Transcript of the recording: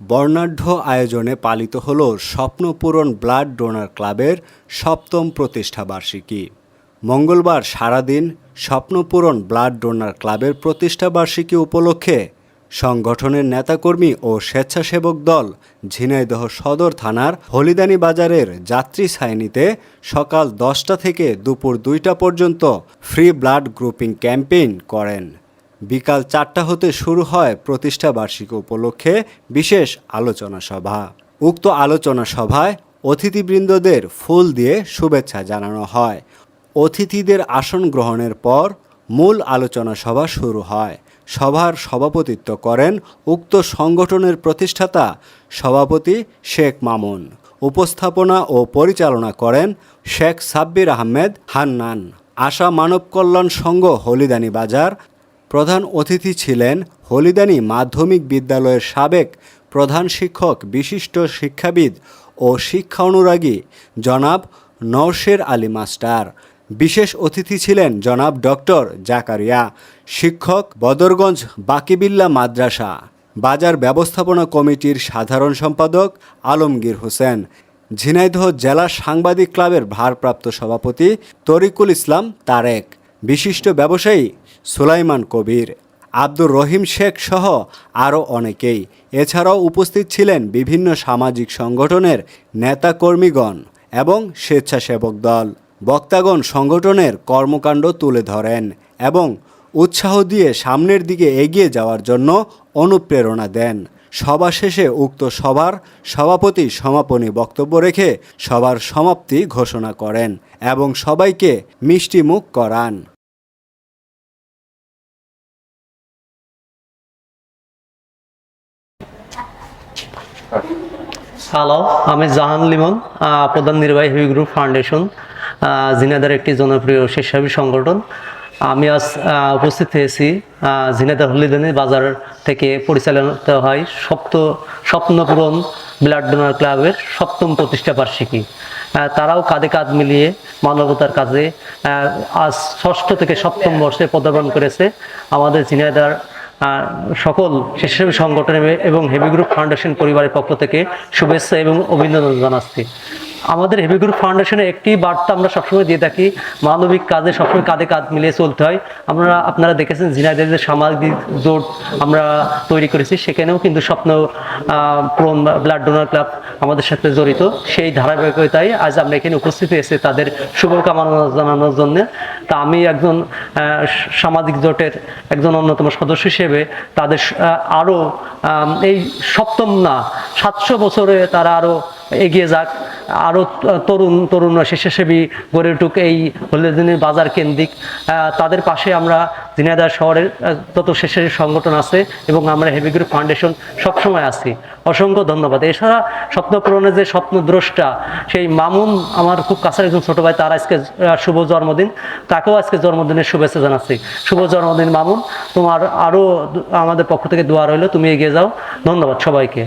বর্ণাঢ্য আয়োজনে পালিত হল স্বপ্নপূরণ ব্লাড ডোনার ক্লাবের সপ্তম প্রতিষ্ঠাবার্ষিকী মঙ্গলবার সারাদিন স্বপ্নপূরণ ব্লাড ডোনার ক্লাবের প্রতিষ্ঠাবার্ষিকী উপলক্ষে সংগঠনের নেতাকর্মী ও স্বেচ্ছাসেবক দল ঝিনাইদহ সদর থানার হলিদানি বাজারের যাত্রী সাইনিতে সকাল দশটা থেকে দুপুর দুইটা পর্যন্ত ফ্রি ব্লাড গ্রুপিং ক্যাম্পেইন করেন। বিকাল চারটা হতে শুরু হয় প্রতিষ্ঠা বার্ষিকী উপলক্ষে বিশেষ আলোচনা সভা। উক্ত আলোচনা সভায় অতিথিবৃন্দদের ফুল দিয়ে শুভেচ্ছা জানানো হয়। অতিথিদের আসন গ্রহণের পর মূল আলোচনা সভা শুরু হয়। সভার সভাপতিত্ব করেন উক্ত সংগঠনের প্রতিষ্ঠাতা সভাপতি শেখ মামুন। উপস্থাপনা ও পরিচালনা করেন শেখ সাব্বির আহমেদ হান্নান। আশা মানব কল্যাণ সংঘ হলিদানি বাজার প্রধান অতিথি ছিলেন হলিদানি মাধ্যমিক বিদ্যালয়ের সাবেক প্রধান শিক্ষক, বিশিষ্ট শিক্ষাবিদ ও শিক্ষা অনুরাগী জনাব নওশের আলী মাস্টার। বিশেষ অতিথি ছিলেন জনাব ডক্টর জাকারিয়া, শিক্ষক বদরগঞ্জ বাকিবিল্লা মাদ্রাসা, বাজার ব্যবস্থাপনা কমিটির সাধারণ সম্পাদক আলমগীর হোসেন, ঝিনাইদহ জেলা সাংবাদিক ক্লাবের ভারপ্রাপ্ত সভাপতি তরিকুল ইসলাম তারেক, বিশিষ্ট ব্যবসায়ী সুলাইমান কবির, আব্দুর রহিম শেখ সহ আরও অনেকেই। এছাড়াও উপস্থিত ছিলেন বিভিন্ন সামাজিক সংগঠনের নেতাকর্মীগণ এবং স্বেচ্ছাসেবক দল। বক্তাগণ সংগঠনের কর্মকাণ্ড তুলে ধরেন এবং উৎসাহ দিয়ে সামনের দিকে এগিয়ে যাওয়ার জন্য অনুপ্রেরণা দেন। সভা শেষে উক্ত সভার সভাপতি সমাপনী বক্তব্য রেখে সভার সমাপ্তি ঘোষণা করেন এবং সবাইকে মিষ্টিমুখ করান। হ্যালো আমি জাহান লিমন প্রধান নির্বাহী হেভি গ্রুপ ফাউন্ডেশন ঝিনাইদার একটি জনপ্রিয় স্বেচ্ছাসেবী সংগঠন। আমি আজ উপস্থিত হয়েছি ঝিনাইদার হলিদানি বাজার থেকে পরিচালিত হয় সপ্ত স্বপ্নপূরণ ব্লাড ডোনার ক্লাবের সপ্তম প্রতিষ্ঠা বার্ষিকী। তারাও কাঁধে কাঁধ মিলিয়ে মানবতার কাজে আজ ষষ্ঠ থেকে সপ্তম বর্ষে পদার্পণ করেছে আমাদের আহ, সকল স্বেচ্ছাসেবী সংগঠন এবং হেভি গ্রুপ ফাউন্ডেশন পরিবারের পক্ষ থেকে শুভেচ্ছা এবং অভিনন্দন জানাচ্ছি। আমাদের হেভি গ্রুপ ফাউন্ডেশনে একটি বার্তা আমরা সবসময় দিয়ে থাকি, মানবিক কাজে সবসময় কাঁধে কাঁধ মিলিয়ে চলতে হয়। আমরা আপনারা দেখেছেন ঝিনাইদের সামাজিক জোট আমরা তৈরি করেছি, সেখানেও কিন্তু স্বপ্ন পূরণ ব্লাড ডোনার ক্লাব আমাদের সাথে জড়িত। সেই ধারাবাহিকতায় আজ আমরা এখানে উপস্থিত হয়েছি। তাদের শুভকামনা জানানোর জন্য তা আমি একজন সামাজিক জোটের একজন অন্যতম সদস্য হিসেবে তাদের আরও এই সপ্তম না, সাতশো বছরে তারা আরও এগিয়ে যাক। আরও তরুণ তরুণ স্বেচ্ছাসেবী গড়ে উঠুক, এই হলিদিনের বাজার কেন্দ্রিক তাদের পাশে আমরা দিনাদার শহরের যত স্বেচ্ছাসেবী সংগঠন আছে এবং আমরা হেভি গ্রুপ ফাউন্ডেশন সবসময় আছি। অসংখ্য ধন্যবাদ। এছাড়া স্বপ্ন পূরণের যে স্বপ্ন দ্রষ্টা সেই মামুন আমার খুব কাছের একজন ছোট ভাই, তার আজকে শুভ জন্মদিন। তাকেও আজকে জন্মদিনের শুভেচ্ছা জানাচ্ছি। শুভ জন্মদিন, মামুন। তোমার আরও আমাদের পক্ষ থেকে দোয়া রইল, তুমি এগিয়ে যাও। ধন্যবাদ সবাইকে।